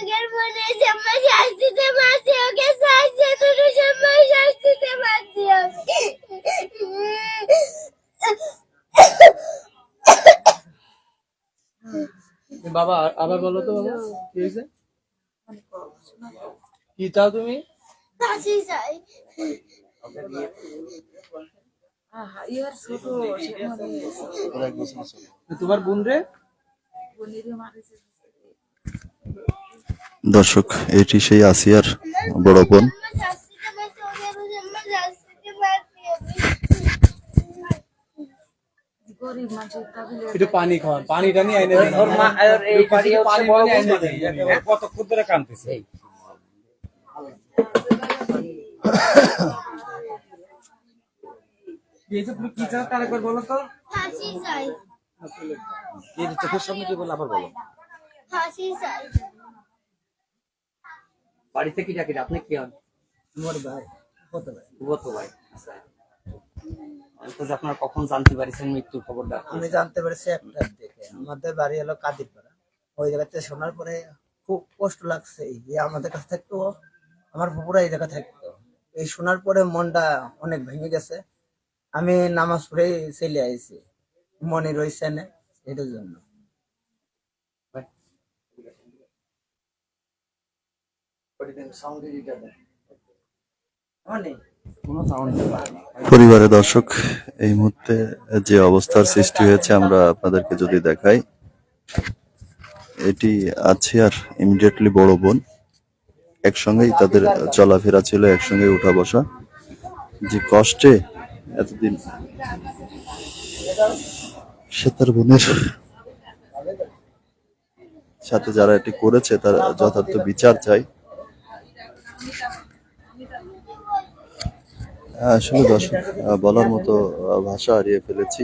আমাদের মনে সময় শাস্তিতে মারছে ওকে শাস্তি দুটো সময় শাস্তিতে মারছি বাবা আবার বলো তো বাবা কি হয়েছে? কি চাও তুমি? ফাঁসি চাই। আহা, ইয়ার ছোট সেখানে তোমার বোন রে? বনিরে মারিছে দর্শক এটি সেই আসিয়ার বড় বোন। একটু পানি খাওয়ান পানি টানি আইনে কি চাও তার একবার বলো তো? চাই। কি চোখের সামনে কি বলে আবার বলো। বাড়িতে কি ডাকি আপনি কি হন? তোমার ভাই কত ভাই। কত ভাই আচ্ছা। তো আপনারা কখন জানতে পারছেন মৃত্যুর খবরটা? আমি জানতে পেরেছি আমাদের বাড়ি হলো কাদিরপাড়া। ওই জায়গাতে শোনার পরে খুব কষ্ট লাগছে। যে আমাদের কাছে থাকতো আমার পুকুরা এই জায়গা থাকতো। এই শোনার পরে মনটা অনেক ভেঙে গেছে। আমি নামাজ পড়ে চলে আইছি। মনে রয়েছে না এটার জন্য। সাউন্ড পরিবারের দর্শক এই মুহূর্তে যে অবস্থার সৃষ্টি হয়েছে আমরা আপনাদেরকে যদি দেখাই এটি আছে আর ইমিডিয়েটলি বড় বোন। একসঙ্গেই তাদের চলাফেরা ছিল একসঙ্গে উঠা বসা। যে কষ্টে এতদিন সে তার বোনের সাথে যারা এটি করেছে তার যথার্থ বিচার চাই। আসলে দর্শক বলার মতো ভাষা হারিয়ে ফেলেছি।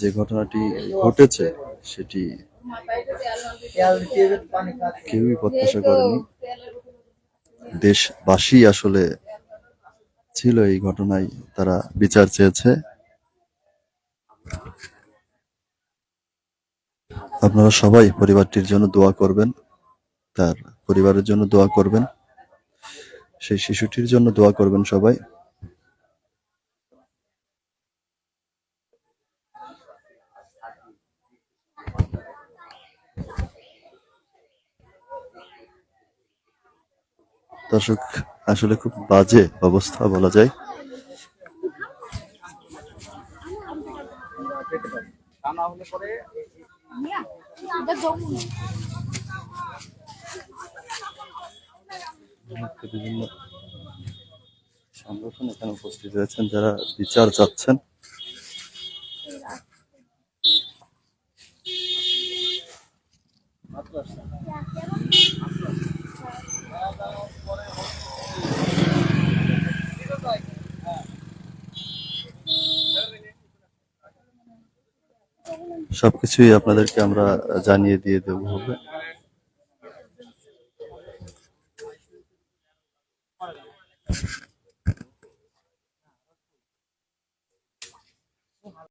যে ঘটনাটি ঘটেছে, সেটি কেউই প্রত্যাশা করেনি। দেশবাসী আসলে ছিল এই ঘটনায়, তারা বিচার চেয়েছে। আপনারা সবাই পরিবারটির জন্য দোয়া করবেন, তার পরিবারের জন্য দোয়া করবেন। সেই শিশুটির জন্য দোয়া করবেন সবাই। দর্শক আসলে খুব বাজে অবস্থা বলা যায়। বিভিন্ন সংগঠন এখানে উপস্থিত হয়েছেন যারা বিচার চাচ্ছেন। সবকিছুই আপনাদেরকে আমরা জানিয়ে দিয়ে দেবো। হবে পারে না